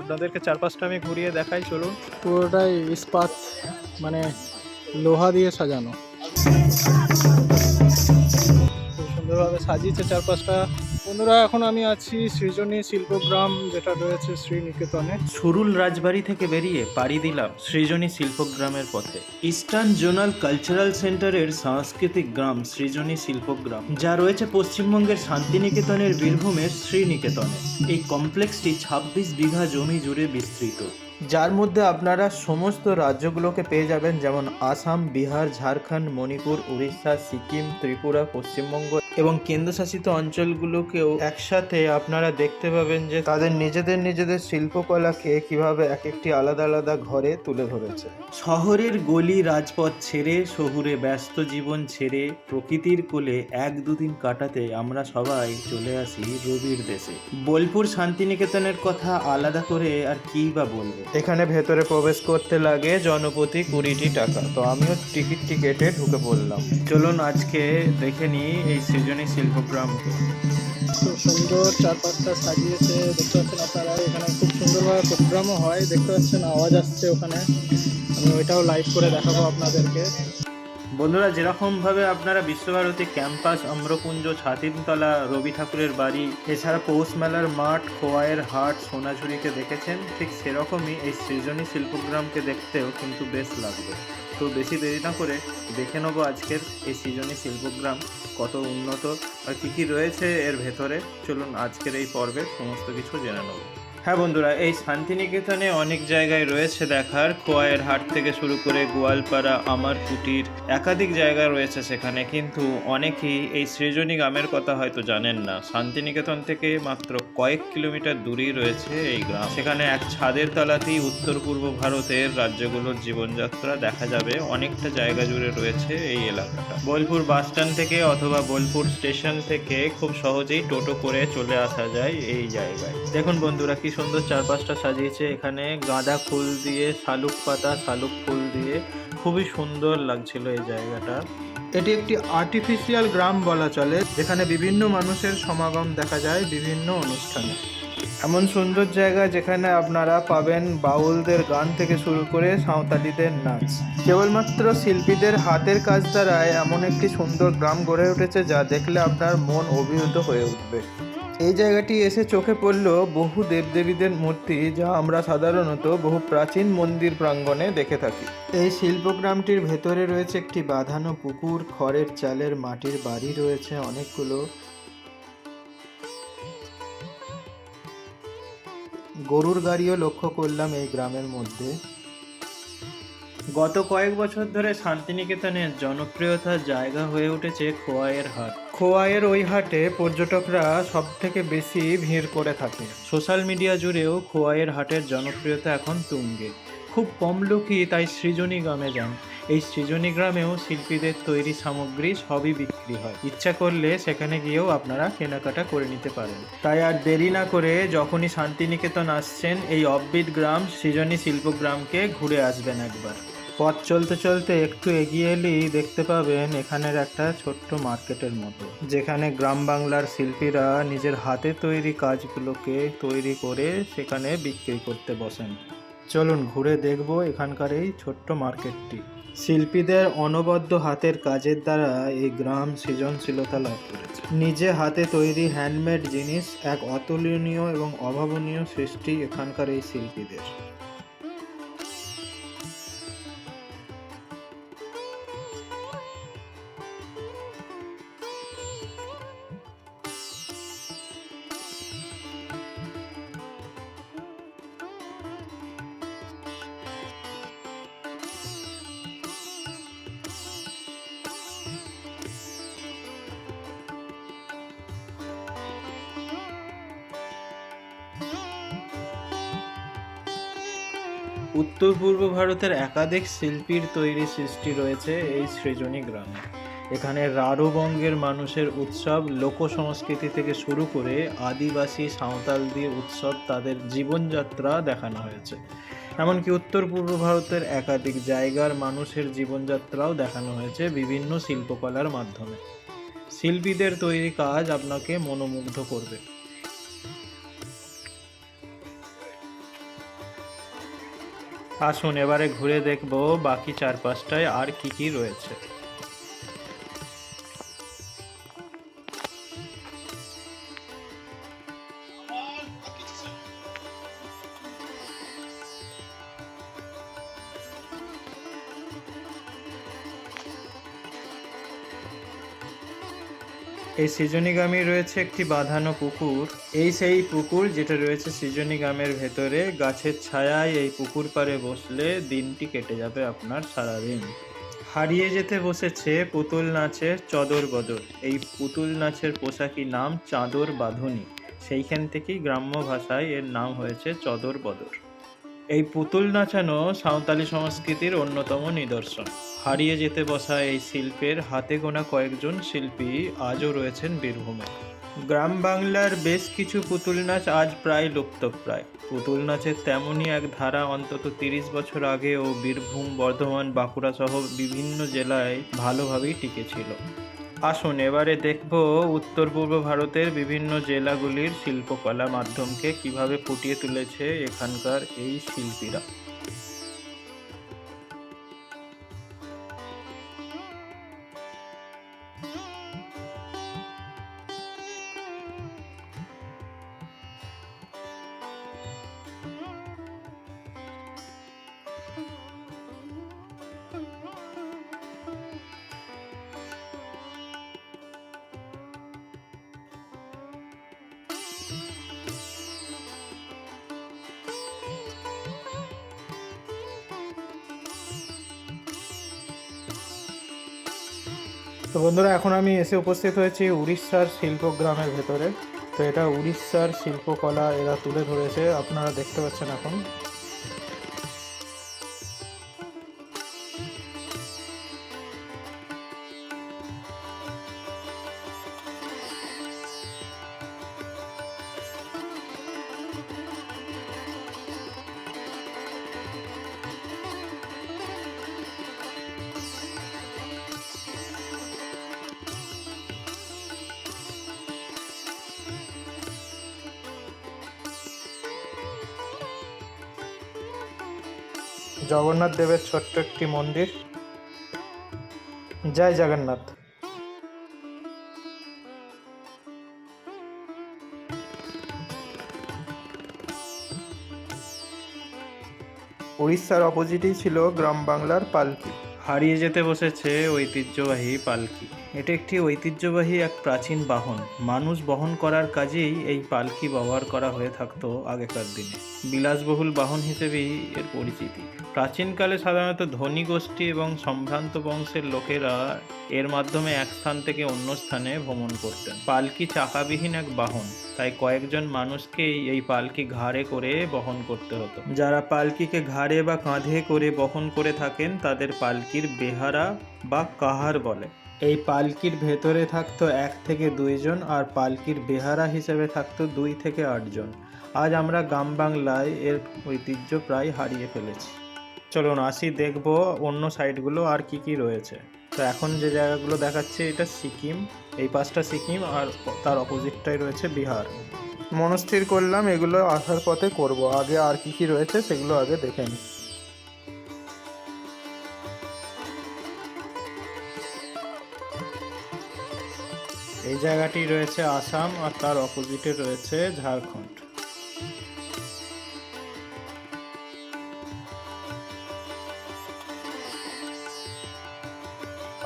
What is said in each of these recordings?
আপনাদেরকে চারপাশটা আমি ঘুরিয়ে দেখাই চলুন। পুরোটাই ইস্পাত মানে লোহা দিয়ে সাজানো। খুব সুন্দরভাবে সাজিয়েছে চারপাশটা। বন্ধুরা, এখন আমি আছি সৃজনী শিল্পগ্রাম, যেটা রয়েছে শ্রীনিকেতনে। সুরুল রাজবাড়ি থেকে বেরিয়ে পাড়ি দিলাম সৃজনী শিল্পগ্রামের পথে। ইস্টার্ন জোনাল কালচারাল সেন্টারের সাংস্কৃতিক গ্রাম সৃজনী শিল্পগ্রাম, যা রয়েছে পশ্চিমবঙ্গের শান্তিনিকেতনের বীরভূমের শ্রীনিকেতনে। এই কমপ্লেক্সটি ছাব্বিশ বিঘা জমি জুড়ে বিস্তৃত। যার মধ্যে আপনারা সমস্ত রাজ্যগুলোকে পেয়ে যাবেন, যেমন আসাম, বিহার, ঝাড়খণ্ড, মণিপুর, উড়িষ্যা, সিকিম, ত্রিপুরা, পশ্চিমবঙ্গ এবং কেন্দ্রশাসিত অঞ্চলগুলোকেও একসাথে আপনারা দেখতে পাবেন যে তাদের নিজেদের নিজেদের শিল্পকলাকে কীভাবে এক একটি আলাদা আলাদা ঘরে তুলে ধরেছে। শহরের গলি রাজপথ ছেড়ে শহুরে ব্যস্ত জীবন ছেড়ে প্রকৃতির কোলে এক দুদিন কাটাতে আমরা সবাই চলে আসি রবির দেশে। বোলপুর শান্তিনিকেতনের কথা আলাদা করে আর কি বা বলব? এখানে ভেতরে প্রবেশ করতে লাগে জনপ্রতি কুড়িটি টাকা। তো আমিও টিকিটটি কেটে ঢুকে পড়লাম। চলুন আজকে দেখে নিই এই সৃজনী শিল্পগ্রামকে খুব সুন্দর চারপাশটা সাজিয়েছে দেখতে পাচ্ছেন আপনারা এখানে খুব সুন্দরভাবে প্রোগ্রামও হয় দেখতে পাচ্ছেন আওয়াজ আসছে ওখানে। আমি ওইটাও লাইভ করে দেখাবো আপনাদেরকে। বন্ধুরা যেরকমভাবে আপনারা বিশ্বভারতী ক্যাম্পাস অম্রকুঞ্জ ছাতিমতলা রবি ঠাকুরের বাড়ি এছাড়া পৌষ মেলার মাঠ খোয়াইয়ের হাট সোনাঝুরিকে দেখেছেন ঠিক সেরকমই এই সৃজনী শিল্পগ্রামকে দেখতেও কিন্তু বেশ লাগবে। তো বেশি দেরি না করে দেখে নেব আজকের এই সৃজনী শিল্পগ্রাম কত উন্নত আর কী কী রয়েছে এর ভেতরে। চলুন আজকের এই পর্বে সমস্ত কিছু জেনে নেব। হ্যাঁ বন্ধুরা, এই শান্তিনিকেতনে অনেক জায়গায় রয়েছে দেখার। খোয়াইয়ের হাট থেকে শুরু করে গোয়ালপাড়া আমার কুটির একাধিক জায়গা রয়েছে সেখানে। কিন্তু অনেকেই এই সৃজনী গ্রামের কথা হয়তো জানেন না। শান্তিনিকেতন থেকে মাত্র কয়েক কিলোমিটার দূরেই রয়েছে এই গ্রাম। সেখানে এক ছাদের তলাতেই উত্তর পূর্ব ভারতের রাজ্যগুলোর জীবনযাত্রা দেখা যাবে। অনেকটা জায়গা জুড়ে রয়েছে এই এলাকাটা। বোলপুর বাস স্ট্যান্ড থেকে অথবা বোলপুর স্টেশন থেকে খুব সহজেই টোটো করে চলে আসা যায় এই জায়গায়। দেখুন বন্ধুরা, কি সুন্দর চারপাশটা সাজিয়েছে। এখানে গাঁদা ফুল দিয়ে, শালুক পাতা, শালুক ফুল দিয়ে খুবই সুন্দর লাগছিল এই জায়গাটা। এটি একটি আর্টিফিশিয়াল গ্রাম বলা চলে, যেখানে বিভিন্ন মানুষের সমাগম দেখা যায় বিভিন্ন অনুষ্ঠানে। এমন সুন্দর জায়গা যেখানে আপনারা পাবেন বাউলদের গান থেকে শুরু করে সাঁওতালিদের নাচ। কেবলমাত্র শিল্পীদের হাতের কাজ দ্বারায় এমন একটি সুন্দর গ্রাম গড়ে উঠেছে যা দেখলে আপনার মন অভিভূত হয়ে উঠবে। এই জায়গাটি এসে চোখে পড়ল বহু দেবদেবীদের মূর্তি, যা আমরা সাধারণত বহু প্রাচীন মন্দির প্রাঙ্গণে দেখে থাকি। এই শিল্পগ্রামটির ভেতরে রয়েছে একটি বাঁধানো পুকুর, খড়ের চালের মাটির বাড়ি রয়েছে অনেকগুলো। গরুর গাড়িও লক্ষ্য করলাম এই গ্রামের মধ্যে। গত কয়েক বছর ধরে শান্তিনিকেতনের জনপ্রিয়তার জায়গা হয়ে উঠেছে খোয়াইয়ের হাট। খোয়াইয়ের ওই হাটে পর্যটকরা সব থেকে বেশি ভিড় করে থাকে। সোশ্যাল মিডিয়া জুড়েও খোয়াইয়ের হাটের জনপ্রিয়তা এখন তুঙ্গে। খুব কম লোকই তাই সৃজনী গ্রামে যান। এই সৃজনী গ্রামেও শিল্পীদের তৈরি সামগ্রী সবই বিক্রি হয়। ইচ্ছা করলে সেখানে গিয়েও আপনারা কেনাকাটা করে নিতে পারেন। তাই আর দেরি না করে যখনই শান্তিনিকেতন আসছেন, এই অববিদ গ্রাম সৃজনী শিল্পগ্রামকে ঘুরে আসবেন একবার। পথ চলতে চলতে একটু এগিয়ে এলেই দেখতে পাবেন এখানের একটা ছোট্ট মার্কেটের মতো, যেখানে গ্রাম বাংলার শিল্পীরা নিজের হাতে তৈরি কাজগুলোকে তৈরি করে সেখানে বিক্রি করতে বসেন। চলুন ঘুরে দেখব এখানকার এই ছোট্ট মার্কেটটি। শিল্পীদের অনবদ্য হাতের কাজের দ্বারা এই গ্রাম সৃজনশীলতা লাভ করেছে। নিজে হাতে তৈরি হ্যান্ডমেড জিনিস এক অতুলনীয় এবং অভাবনীয় সৃষ্টি এখানকার এই শিল্পীদের। উত্তর পূর্ব ভারতের একাধিক শিল্পীর তৈরি সৃষ্টি রয়েছে এই সৃজনী গ্রামে। এখানে রাঢ়বঙ্গের মানুষের উৎসব, লোক সংস্কৃতি থেকে শুরু করে আদিবাসী সাঁওতালদের উৎসব তাদের জীবনযাত্রা দেখানো হয়েছে। এমনকি উত্তর পূর্ব ভারতের একাধিক জায়গার মানুষের জীবনযাত্রাও দেখানো হয়েছে বিভিন্ন শিল্পকলার মাধ্যমে। শিল্পীদের তৈরি কাজ আপনাকে মনোমুগ্ধ করবে। আসুন এবারে ঘুরে দেখব বাকি চার পাঁচটায় আর কি কি রয়েছে। এই সৃজনীগামী রয়েছে একটি বাঁধানো পুকুর। এই সেই পুকুর যেটা রয়েছে সৃজনীগামের ভেতরে। গাছের ছায়ায় এই পুকুর পাড়ে বসলে দিনটি কেটে যাবে আপনার সারাদিন। হারিয়ে যেতে বসেছে পুতুল নাচের চদর বদর। এই পুতুল নাচের পোশাকি নাম চাদর বাঁধুনি। সেইখান থেকেই গ্রাম্য ভাষায় এর নাম হয়েছে চদর বদর। এই পুতুল নাচানো সাঁওতালি সংস্কৃতির অন্যতম নিদর্শন। হারিয়ে যেতে বসা এই শিল্পের হাতে গোনা কয়েকজন শিল্পী আজও রয়েছেন বীরভূমে। গ্রাম বাংলার বেশ কিছু পুতুল নাচ আজ প্রায় লুপ্তপ্রায়। পুতুল নাচের তেমনই এক ধারা অন্তত তিরিশ বছর আগে ও বীরভূম, বর্ধমান বাঁকুড়া সহ বিভিন্ন জেলায় ভালোভাবেই টিকেছিল আসুন, এবারে দেখব উত্তর পূর্ব ভারতের বিভিন্ন জেলাগুলির শিল্পকলা মাধ্যমকে কীভাবে ফুটিয়ে তুলেছে এখানকার এই শিল্পীরা। তো বন্ধুরা, এখন আমি এসে উপস্থিত হয়েছি উড়িষ্যার শিল্প গ্রামের ভেতরে। তো এটা উড়িষ্যার শিল্পকলা এরা তুলে ধরেছে, আপনারা দেখতে পাচ্ছেন এখন। জগন্নাথ দেবের ছোট্ট একটি মন্দির। জয় জগন্নাথ। উড়িষ্যার অপোজিটই ছিল গ্রাম বাংলার পালকি। হারিয়ে যেতে বসেছে ঐতিহ্যবাহী পালকি। এটি একটি ঐতিহ্যবাহী এক প্রাচীন বাহন। মানুষ বহন করার কাজেই এই পালকি ব্যবহার করা হয়ে থাকতো আগেকার দিনে। বিলাসবহুল বাহন হিসেবেই এর পরিচিতি। প্রাচীনকালে সাধারণত ধনী গোষ্ঠী এবং সম্ভ্রান্ত বংশের লোকেরা এর মাধ্যমে এক স্থান থেকে অন্য স্থানে ভ্রমণ করতেন। পালকি চাকাবিহীন এক বাহন, তাই কয়েকজন মানুষকেই এই পালকি ঘাড়ে করে বহন করতে হতো। যারা পালকিকে ঘাড়ে বা কাঁধে করে বহন করে থাকেন, তাদের পালকির বেহারা বা কাহার বলে। এই পালকির ভেতরে থাকতো এক থেকে দুইজন আর পালকির বেহারা হিসেবে থাকতো দুই থেকে আটজন। আজ আমরা গ্রাম বাংলায় এর ঐতিহ্য প্রায় হারিয়ে ফেলেছি। চলুন আসি, দেখব অন্য সাইডগুলো আর কি কি রয়েছে। তো এখন যে জায়গাগুলো দেখাচ্ছে, এটা সিকিম। এই পাঁচটা সিকিম আর তার অপোজিটটাই রয়েছে বিহার। মনস্থির করলাম, এগুলো আসার পথে করব। আগে আর কি কি রয়েছে সেগুলো আগে দেখে নিই। এই জায়গাটি রয়েছে আসাম আর তার অপোজিটে রয়েছে ঝাড়খণ্ড।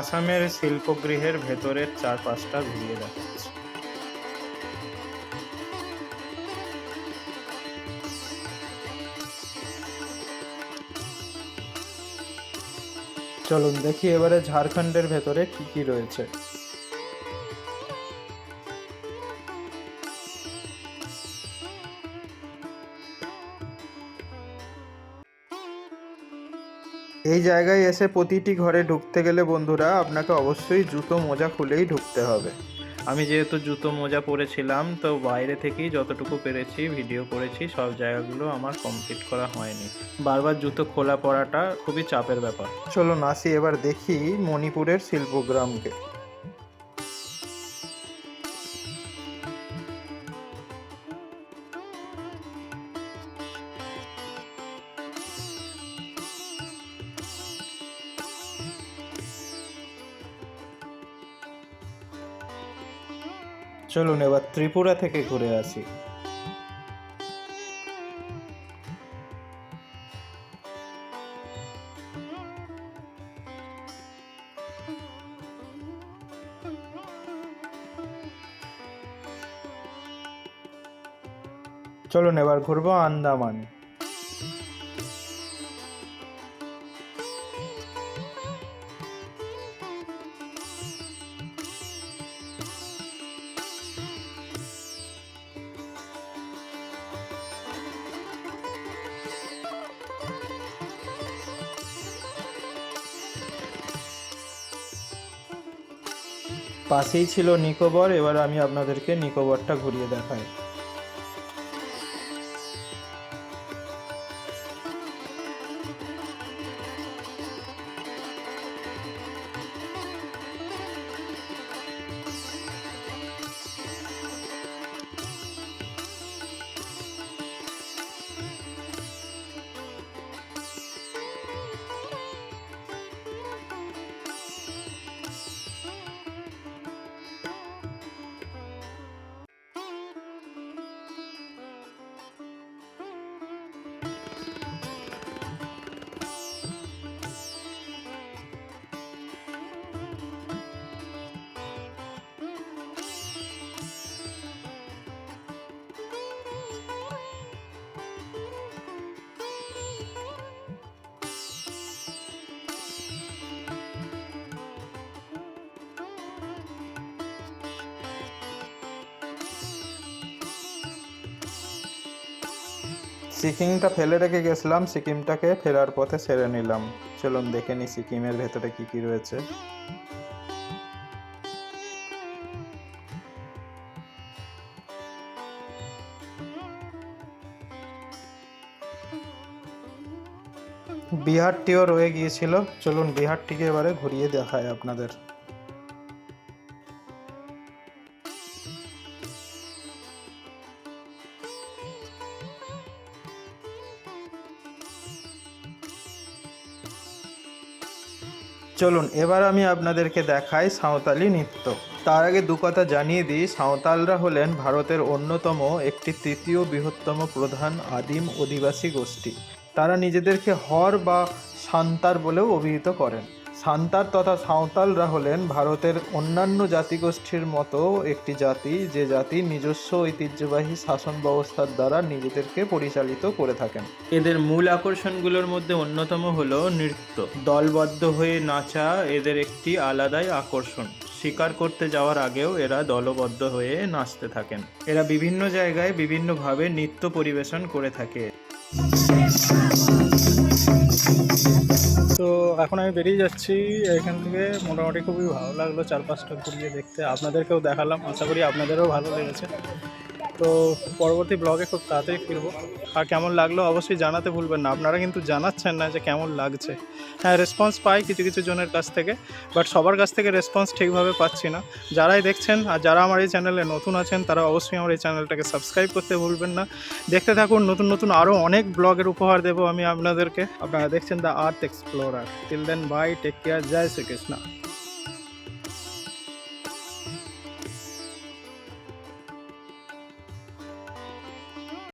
আসামের শিল্পগৃহের ভেতরের চার পাঁচটা ঘুরিয়ে দেখাচ্ছে। চলুন দেখি এবারে ঝাড়খণ্ডের ভেতরে কি কি রয়েছে। এই জায়গায় এসে প্রতিটি ঘরে ঢুকতে গেলে বন্ধুরা আপনাকে অবশ্যই জুতো মোজা খুলেই ঢুকতে হবে। আমি যেহেতু জুতো মোজা পরেছিলাম তো বাইরে থেকেই যতটুকু পেরেছি ভিডিও করেছি সব জায়গাগুলো আমার কমপ্লিট করা হয়নি। বারবার জুতো খোলা পড়াটা খুবই চাপের ব্যাপার। চলুন আসি এবার দেখি মণিপুরের শিল্পগ্রামকে। চলুন এবার ত্রিপুরা থেকে ঘুরে আসি। চলুন এবার ঘুরবো আন্দামান। পাশেই ছিল নিকোবর এবার আমি আপনাদেরকে নিকোবরটা ঘুরিয়ে দেখাই। সিকিমটা ফেলে রেখে গেছিলাম, সিকিমটাকে ফেরার পথে সেরে নিলাম। চলুন দেখে নি সিকিমের ভেতরে কি কি রয়েছে। বিহারটিও রয়ে গিয়েছিল। চলুন বিহারটিকে এবারে ঘুরিয়ে দেখায় আপনাদের। চলুন, এবার আমি আপনাদেরকে দেখাই সাঁওতালি নৃত্য। তার আগে দু কথা জানিয়ে দিই, সাঁওতালরা হলেন ভারতের অন্যতম একটি তৃতীয় বৃহত্তম প্রধান আদিম অধিবাসী গোষ্ঠী। তারা নিজেদেরকে হর বা সান্তার বলেও অভিহিত করেন। সান্তার তথা সাঁওতালরা হলেন ভারতের অন্যান্য জাতিগোষ্ঠীর মতো একটি জাতি, যে জাতি নিজস্ব ঐতিহ্যবাহী শাসন ব্যবস্থার দ্বারা নিজেদেরকে পরিচালিত করে থাকেন। এদের মূল আকর্ষণগুলোর মধ্যে অন্যতম হলো নৃত্য। দলবদ্ধ হয়ে নাচা এদের একটি আলাদাই আকর্ষণ। শিকার করতে যাওয়ার আগেও এরা দলবদ্ধ হয়ে নাচতে থাকেন। এরা বিভিন্ন জায়গায় বিভিন্নভাবে নৃত্য পরিবেশন করে থাকে। তো এখন আমি বেরিয়ে যাচ্ছি। এখান থেকে মোটামুটি খুবই ভালো লাগল চারপাশটা ঘুরিয়ে দেখতে। আপনাদেরকেও দেখালাম। আশা করি আপনাদেরও ভালো লেগেছে। তো পরবর্তী ব্লগে খুব তাড়াতাড়ি ফিরবো। আর কেমন লাগল অবশ্যই জানাতে ভুলবেন না। আপনারা কিন্তু জানাচ্ছেন না যে কেমন লাগছে। হ্যাঁ রেসপন্স পাই কিছু কিছু জনের কাছ থেকে বাট সবার কাছ থেকে রেসপন্স ঠিকভাবে পাচ্ছি না। যারাই দেখছেন আর যারা আমার এই চ্যানেলে নতুন আছেন, তারা অবশ্যই আমার এই চ্যানেলটাকে সাবস্ক্রাইব করতে ভুলবেন না। দেখতে থাকুন, নতুন নতুন আরও অনেক ব্লগের উপহার দেবো আমি আপনাদেরকে। আপনারা দেখছেন the earth explorer till then bye take care Joy Shrikrishna.